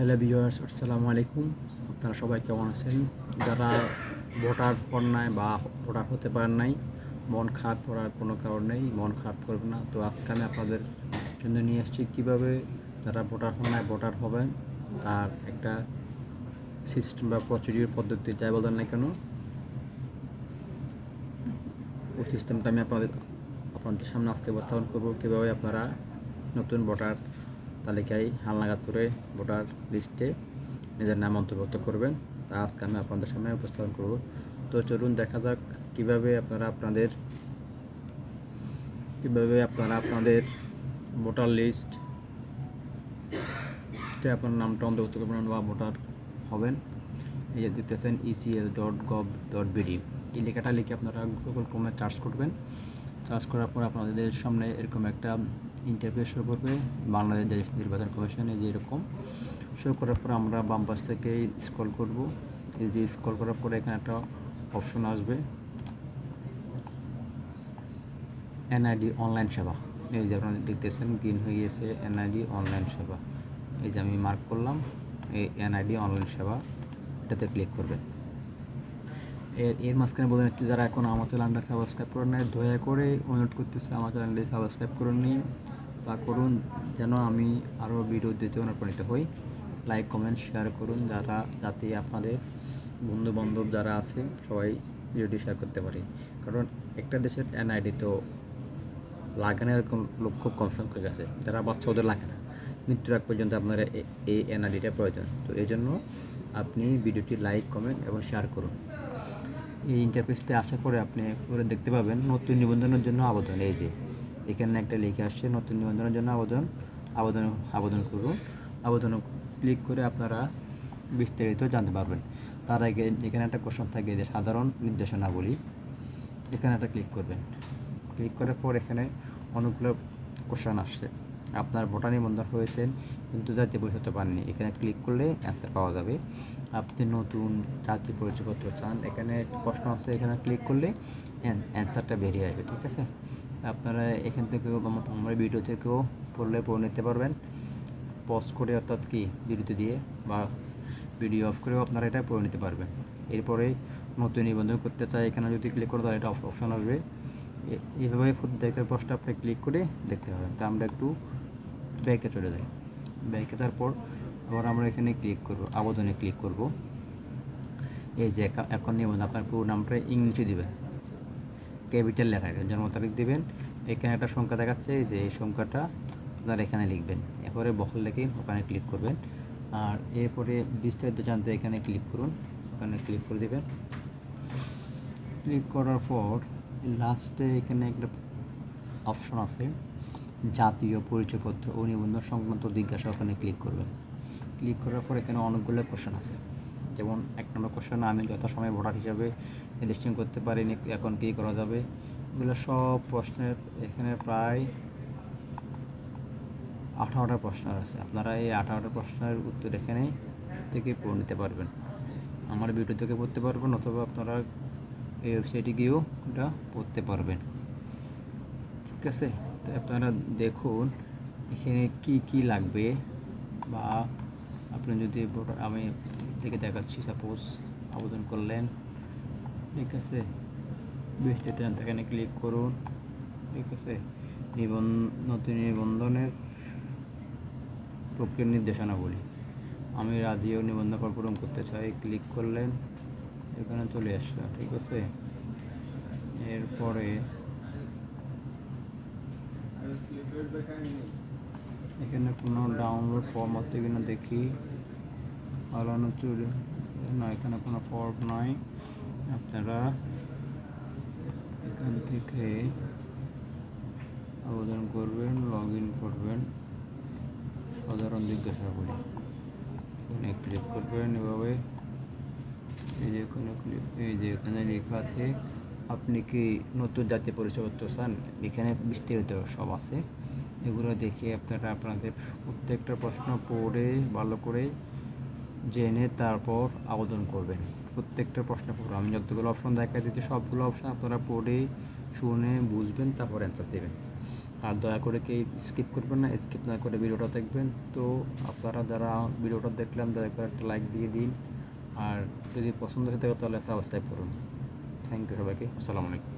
Hello viewers, আসসালামু আলাইকুম। আপনারা সবাই কেমন আছেন? যারা ভোটার হন নাই বা ভোটার হতে পারেন নাই, মন খারাপ করার কোনো কারণ নেই, মন খারাপ করবে না। তো আজকে আমি আপনাদের জন্য নিয়ে এসেছি কীভাবে যারা ভোটার হন নাই, ভোটার হবেন, তার একটা সিস্টেম বা প্রসিডিউর পদ্ধতি যাই বলেন না কেন, ওই সিস্টেমটা আমি আপনাদের আপনাদের সামনে আজকে উপস্থাপন করব। কীভাবে আপনারা নতুন ভোটার তালিকায় হালনাগাদ করে ভোটার লিস্টে নিজের নাম অন্তর্ভুক্ত করবেন। তা আজকে আমি আপনাদের সামনে উপস্থাপন করব। তো চলুন দেখা যাক কীভাবে আপনারা আপনাদের, কীভাবে আপনারা আপনাদের ভোটার লিস্ট লিস্টে আপনার নামটা অন্তর্ভুক্ত করবেন বা ভোটার হবেন। এই যে দিতেছেন ECS dot gov dot BD এই লেখাটা লিখে আপনারা গুগল ক্রোমে চার্জ করবেন। চার্জ করার পর আপনাদের সামনে এরকম একটা ইন্টারভিউ শুরু করবে বাংলাদেশ দেশ নির্বাচন কমিশনে যে এরকম শো করার পর আমরা বাম পাশ থেকে স্ক্রল করব। এই যে স্ক্রল করার পরে এখানে একটা অপশন আসবে। এনআইডি অনলাইন সেবা। এই যে আপনারা দেখতেছেন গ্রিন হয়ে গেছে এনআইডি অনলাইন সেবা। এই যে আমি মার্ক করলাম, এই এনআইডি অনলাইন সেবা, এটাতে ক্লিক করবেন। এর এর মাঝখানে বলে নিচ্ছি যারা এখন আমার চ্যানেলটা সাবস্ক্রাইব করেন নাই, দয়া করে অনুরোধ করতেছে আমার চ্যানেলটি সাবস্ক্রাইব করে নিন বা করুন, যেন আমি আরও ভিডিও দিতে অনুপ্রাণিত হই। লাইক কমেন্ট শেয়ার করুন, যারা, যাতে আপনাদের বন্ধু বান্ধব যারা আছে, সবাই ভিডিওটি শেয়ার করতে পারি। কারণ একটা দেশের এনআইডি তো লাগে না এরকম লোক খুব কম সংখ্যক আছে। যারা বাচ্চা, ওদের লাগে না। মৃত্যুর আগ পর্যন্ত আপনার এই এনআইডিটা প্রয়োজন। তো এই জন্য আপনি ভিডিওটি লাইক কমেন্ট এবং শেয়ার করুন। এই ইন্টারফেসতে আসার পরে আপনি করে দেখতে পাবেন, নতুন নিবন্ধনের জন্য আবেদন, এই যে, এখানে একটা লিখে আসছে, নতুন নিবন্ধনের জন্য আবেদন আবেদন আবেদন করুন আবেদন ক্লিক করে আপনারা বিস্তারিত জানতে পারবেন। তার আগে এখানে একটা কোশ্চেন থাকে, যে সাধারণ নির্দেশনাবলী, এখানে একটা ক্লিক করবেন। ক্লিক করার পর এখানে অনেকগুলো কোশ্চেন আসছে। আপনার ভোটার নিবন্ধন হয়েছেন, কিন্তু জাতীয় পরিচয়পত্র পাননি। এখানে ক্লিক করলে অ্যান্সার পাওয়া যাবে। আপনি নতুন জাতীয় পরিচয়পত্র চান, এখানে প্রশ্ন আছে, এখানে ক্লিক করলে অ্যান্সারটা বেরিয়ে আসবে, ঠিক আছে? আপনারা এখান থেকেও আমার ভিডিও থেকেও পড়লে পড়ে নিতে পারবেন। পজ করে অর্থাৎ কি? বিরতি দিয়ে বা ভিডিও অফ করেও আপনারা এটা পড়ে নিতে পারবেন। এরপরে নতুন নিবন্ধন করতে চাই, এখানে যদি ক্লিক করে তাহলে এটা অপশন আসবে। এইভাবে প্রত্যেকের প্রশ্ন আপনি ক্লিক করে দেখতে পাবেন। তা আমরা একটু ব্যাকে চলে যাই ব্যাকে তারপর আবার আমরা এখানে ক্লিক করব, আবেদনে ক্লিক করব। এই যে এখন নিবন্ধন আপনার পুরো নামটা ইংলিশে দেবেন। ক্যাপিটাল লেখায় জন্ম তারিখ দেবেন। এখানে একটা সংখ্যা দেখাচ্ছে যে এই সংখ্যাটা আপনারা এখানে লিখবেন। এরপরে বহল লিখে ওখানে ক্লিক করবেন। আর এরপরে বিস্তারিত জানতে এখানে ক্লিক করুন, ওখানে ক্লিক করে দেবেন। ক্লিক করার পর লাস্টে এখানে একটা অপশন আছে। জাতীয় পরিচয়পত্র ও নিবন্ধন সংক্রান্ত জিজ্ঞাসা ওখানে ক্লিক করবেন। ক্লিক করার পর এখানে অনেকগুলো কোশ্চেন আছে। যেমন এক নম্বর কোশ্চেন আমি যথাসময়ে ভোটার হিসাবে রেজিস্ট্রেশন করতে পারিনি, এখন কী করা যাবে? এগুলো সব প্রশ্নের এখানে প্রায় আঠারোটা প্রশ্ন আছে। আপনারা এই আঠারোটা প্রশ্নের উত্তর এখানে থেকে পড়ে নিতে পারবেন। আমার ভিডিও থেকে পড়তে পারবেন অথবা আপনারা এই ওয়েবসাইটে গিয়েও এটা পড়তে পারবেন। ঠিক আছে? তো আপনারা দেখুন, এখানে কি কি লাগবে? বা আপনি যদি ভোটার আমি থেকে দেখাচ্ছি সাপোজ আবেদন করলেন। ঠিক আছে? বিস্তারিত এখানে ক্লিক করুন। ঠিক আছে? নতুন নিবন্ধনের প্রক্রিয়ার নির্দেশনাবলী আমি রাজি নিবন্ধন পূরণ করতে চাই ক্লিক করলেন। এখানে চলে আসলো ঠিক আছে? এরপরে এখানে কোনো ডাউনলোড ফর্ম আছে কিনা দেখি। আলানো চুরি না, এখানে কোনো ফর্ম নাই। আপনারা এখান থেকে আবেদন করবেন লগ ইন করবেন। সাধারণ জিজ্ঞাসা করি। এখানে ক্লিক করবেন এভাবে। এই যে এখানে ক্লিক এই যে এখানে লেখা আছে আপনি কি নতুন জাতীয় পরিচয়পত্র চান? এখানে বিস্তারিত সব আছে। এগুলো দেখে আপনারা আপনাদের প্রত্যেকটা প্রশ্ন পড়ে, ভালো করে জেনে তারপর আবেদন করবেন। প্রত্যেকটা প্রশ্ন পড়ে। আমি যতগুলো অপশন দেখা দিচ্ছি, সবগুলো অপশন আপনারা পড়ে, শুনে বুঝবেন, তারপর অ্যান্সার দেবেন। আর দয়া করে কেউ স্কিপ করবেন না স্কিপ না করে ভিডিওটা দেখবেন। তো আপনারা যারা ভিডিওটা দেখলেন, দয়া করে একটা লাইক দিয়ে দিন। আর যদি পছন্দ হয়ে থাকে তাহলে সাবস্ক্রাইব করুন। থ্যাংক ইউ সবাইকে আসসালামু আলাইকুম